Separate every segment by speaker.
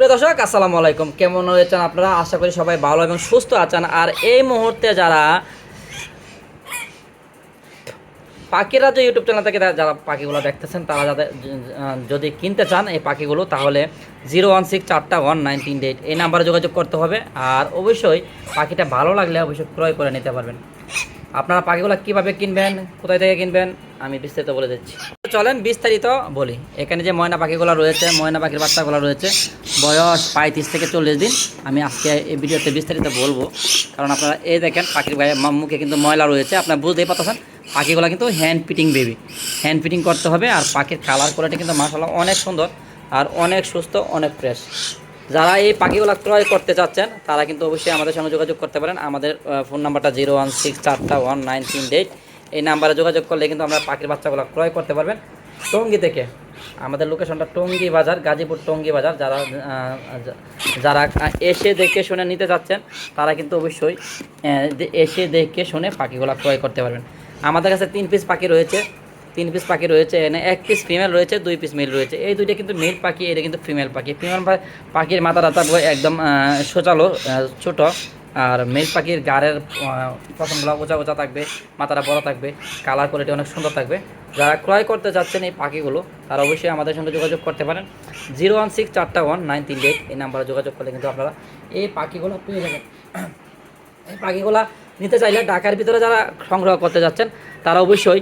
Speaker 1: প্রিয় দর্শক, আসসালামু আলাইকুম। কেমন রয়েছেন আপনারা? আশা করি সবাই ভালো এবং সুস্থ আছেন। আর এই মুহূর্তে যারা পাখিরা যে ইউটিউব চ্যানেল থেকে যারা পাখিগুলো দেখতেছেন, তারা যাদের যদি কিনতে চান এই পাখিগুলো, তাহলে জিরো ওয়ান সিক্স চারটা ওয়ান নাইন তিন এইট এই নাম্বারে যোগাযোগ করতে হবে। আর অবশ্যই পাখিটা ভালো লাগলে অবশ্যই ক্রয় করে নিতে পারবেন। আপনারা পাখিগুলো কীভাবে কিনবেন, কোথায় থেকে কিনবেন, আমি বিস্তারিত বলে দিচ্ছি। চলেন বিস্তারিত বলি। এখানে যে ময়না পাখিগুলো রয়েছে, ময়না পাখির বাচ্চাগুলো রয়েছে বয়স পঁয়ত্রিশ থেকে চল্লিশ দিন। আমি আজকে এই ভিডিওতে বিস্তারিত বলব। কারণ আপনারা এই দেখেন, পাখির গায়ে মুখে কিন্তু ময়লা রয়েছে। আপনারা বুঝতেই পারতেছেন, পাখিগুলো কিন্তু hand fitting baby hand fitting করতে হবে আর পাখির কালার কোয়ালিটি কিন্তু মাসাল্লাহ অনেক সুন্দর আর অনেক সুস্থ, অনেক ফ্রেশ যারা এই পাখিগুলো ক্রয় করতে চাচ্ছেন, তারা কিন্তু অবশ্যই আমাদের সঙ্গে যোগাযোগ করতে পারেন। আমাদের ফোন নাম্বারটা জিরো ওয়ান সিক্স চারটা ওয়ান নাইন তিন এইট। এই নাম্বারে যোগাযোগ করলে কিন্তু আমরা পাখির বাচ্চাগুলো ক্রয় করতে পারবেন। টঙ্গি থেকে। আমাদের লোকেশনটা টঙ্গি বাজার, গাজীপুর টঙ্গি বাজার। যারা যারা এসে দেখে শুনে নিতে চাচ্ছেন তারা কিন্তু অবশ্যই এসে দেখে শুনে পাখিগুলো ক্রয় করতে পারবেন। আমাদের কাছে তিন পিস পাখি রয়েছে। তিন পিস পাখি রয়েছে, এখানে এক পিস ফিমেল রয়েছে, দুই পিস মেল রয়েছে। এই দুইটা কিন্তু মেল পাখি, এটা কিন্তু ফিমেল পাখি। ফিমেল পাখির মাথাটা থাকবে একদম সোচালো ছোট। আর মেল পাখির গাড়ের পছন্দগুলো ওচা ওচা থাকবে, মাথাটা বড় থাকবে কালার কোয়ালিটি অনেক সুন্দর থাকবে। যারা ক্রয় করতে যাচ্ছেন এই পাখিগুলো, তারা অবশ্যই আমাদের সঙ্গে যোগাযোগ করতে পারেন। জিরো ওয়ান সিক্স চারটা ওয়ান নাইন তিন এইট এই নাম্বারে যোগাযোগ করলে কিন্তু আপনারা এই পাখিগুলো পেয়ে যাবেন। এই পাখিগুলা নিতে চাইলে ঢাকার ভিতরে যারা সংগ্রহ করতে যাচ্ছেন, তারা অবশ্যই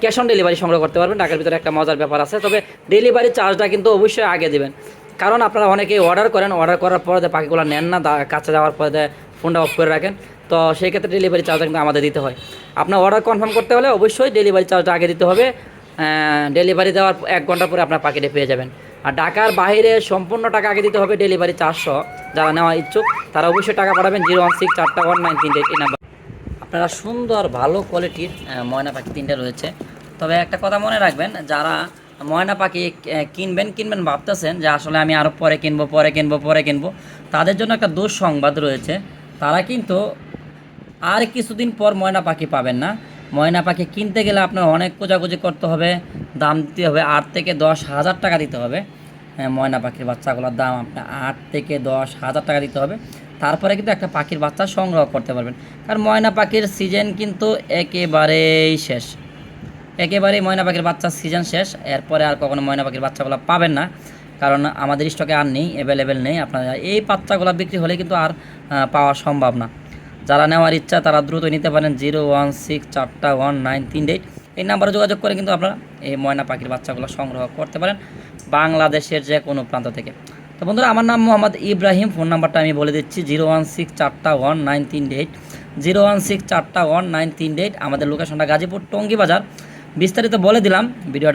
Speaker 1: ক্যাশ অন ডেলিভারি সংগ্রহ করতে পারবেন। ঢাকার ভিতরে একটা মজার ব্যাপার আছে, তবে ডেলিভারি চার্জটা কিন্তু অবশ্যই আগে দেবেন। কারণ আপনারা অনেকেই অর্ডার করেন অর্ডার করার পরে পাখিগুলো নেন না কাছে যাওয়ার পরে ফোনটা অফ করে রাখেন। তো সেই ক্ষেত্রে ডেলিভারি চার্জটা কিন্তু আমাদের দিতে হয়। আপনার অর্ডার কনফার্ম করতে হলে অবশ্যই ডেলিভারি চার্জটা আগে দিতে হবে। ডেলিভারি দেওয়ার এক ঘণ্টা পরে আপনার পাখিটা পেয়ে যাবেন। আর ঢাকার বাইরে সম্পূর্ণ টাকা আগে দিতে হবে ডেলিভারি চারশো যারা নেওয়া ইচ্ছুক, তারা অবশ্যই টাকা পাঠাবেন জিরো ওয়ান সিক্স চারটা ওয়ান নাইন তিনটে এই নাম্বার। আপনারা সুন্দর ভালো কোয়ালিটির ময়না পাখি তিনটে রয়েছে। তবে একটা কথা মনে রাখবেন, যারা ময়না পাখি কিনবেন কিনবেন ভাবতেছেন যে আসলে আমি আরও পরে কিনবো পরে কিনবো পরে কিনবো, তাদের জন্য একটা দুঃসংবাদ রয়েছে। তারা কিন্তু আর কিছুদিন পর ময়না পাখি পাবেন না। ময়না পাখি কিনতে গেলে আপনার অনেক খোঁজাখুঁজি করতে হবে দাম দিতে হবে আট থেকে দশ হাজার টাকা দিতে হবে। হ্যাঁ, ময়না পাখির বাচ্চাগুলোর দাম আপনার আট থেকে দশ হাজার টাকা দিতে হবে। তারপরে কিন্তু একটা পাখির বাচ্চা সংগ্রহ করতে পারবেন। কারণ ময়না পাখির সিজন কিন্তু একেবারেই শেষ। একেবারেই ময়না পাখির বাচ্চার সিজন শেষ। এরপরে আর কখনো ময়না পাখির বাচ্চাগুলো পাবেন না। কারণ আমাদের স্টকে আর নেই অ্যাভেলেবেল নেই। আপনারা এই বাচ্চাগুলো বিক্রি হলে কিন্তু আর পাওয়া সম্ভব না। যারা নেওয়ার ইচ্ছা তারা দ্রুত নিতে পারেন জিরো ওয়ান সিক্স চারটা ওয়ান নাইন তিন এইট। এই নাম্বারে যোগাযোগ করে কিন্তু আপনারা এই ময়না পাখির বাচ্চাগুলো সংগ্রহ করতে পারেন বাংলাদেশের যে কোনো প্রান্ত থেকে। তো বন্ধুরা, আমার নাম মোহাম্মদ ইব্রাহিম, ফোন নাম্বারটা আমি বলে দিচ্ছি জিরো ওয়ান সিক্স চারটা ওয়ান নাইন তিন এইট। জিরো ওয়ান সিক্স চারটা ওয়ান নাইন তিন এইট, আমাদের লোকেশনটা গাজীপুর টঙ্গি বাজার। বিস্তারিত বলে দিলাম, ভিডিওটা